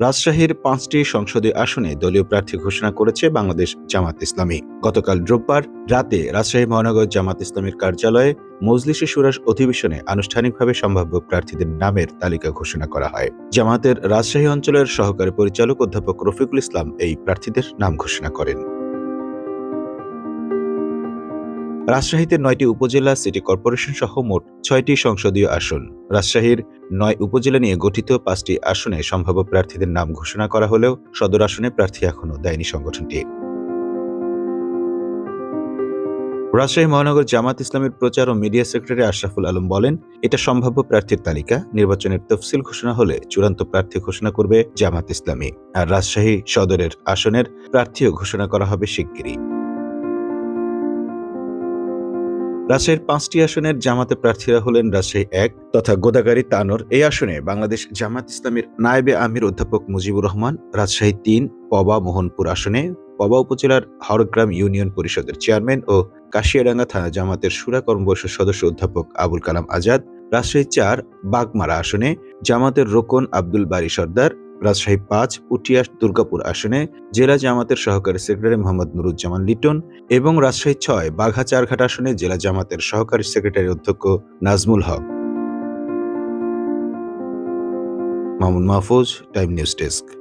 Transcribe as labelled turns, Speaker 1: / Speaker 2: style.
Speaker 1: রাজশাহীর পাঁচটি সংসদীয় আসনে দলীয় প্রার্থী ঘোষণা করেছে বাংলাদেশ জামাত ইসলামী। গতকাল রোববার রাতে রাজশাহী মহানগর জামাত ইসলামীর কার্যালয়ে মজলিসে সুরাস অধিবেশনে আনুষ্ঠানিকভাবে সম্ভাব্য প্রার্থীদের নামের তালিকা ঘোষণা করা হয়। জামাতের রাজশাহী অঞ্চলের সহকারী পরিচালক অধ্যাপক রফিকুল ইসলাম এই প্রার্থীদের নাম ঘোষণা করেন। রাজশাহীতে নয়টি উপজেলা সিটি কর্পোরেশন সহ মোট ছয়টি সংসদীয় আসন। রাজশাহীর নয় উপজেলা নিয়ে গঠিত পাঁচটি আসনে সম্ভাব্য প্রার্থীদের নাম ঘোষণা করা হলেও সদর আসনে প্রার্থী এখনও দেয়নি সংগঠনটি। রাজশাহী মহানগর জামাত ইসলামের প্রচার ও মিডিয়া সেক্রেটারি আশরাফুল আলম বলেন, এটা সম্ভাব্য প্রার্থীর তালিকা, নির্বাচনের তফসিল ঘোষণা হলে চূড়ান্ত প্রার্থী ঘোষণা করবে জামাত ইসলামী। আর রাজশাহী সদরের আসনের প্রার্থীও ঘোষণা করা হবে শিগগিরই। রাজশাহীর পাঁচটি আসনের জামাতে প্রার্থীরা হলেন রাজশাহী এক তথা গোদাগাড়ি তানোর। এই আসনে বাংলাদেশ জামাত ইসলামের নায়েবে আমির অধ্যাপক মুজিবুর রহমান, রাজশাহী তিন পবা মোহনপুর আসনে, পবা উপজেলার হরগ্রাম ইউনিয়ন পরিষদের চেয়ারম্যান ও কাশিয়াডাঙ্গা থানা জামাতের সুরা কর্মবর্ষের সদস্য অধ্যাপক আবুল কালাম আজাদ, রাজশাহী চার বাগমারা আসনে জামাতের রোকন আব্দুল বারি সর্দার রাজশাহী পাঁচ, উটিয়া দুর্গাপুর আসনে জেলা জামাতের সহকারী সেক্রেটারি মোহাম্মদ নুরুজ্জামান লিটন এবং রাজশাহী ছয়, বাঘা চারঘাট আসনে জেলা জামাতের সহকারী সেক্রেটারি অধ্যক্ষ Nazmul Haque. Mamun Mahfuz, time news desk.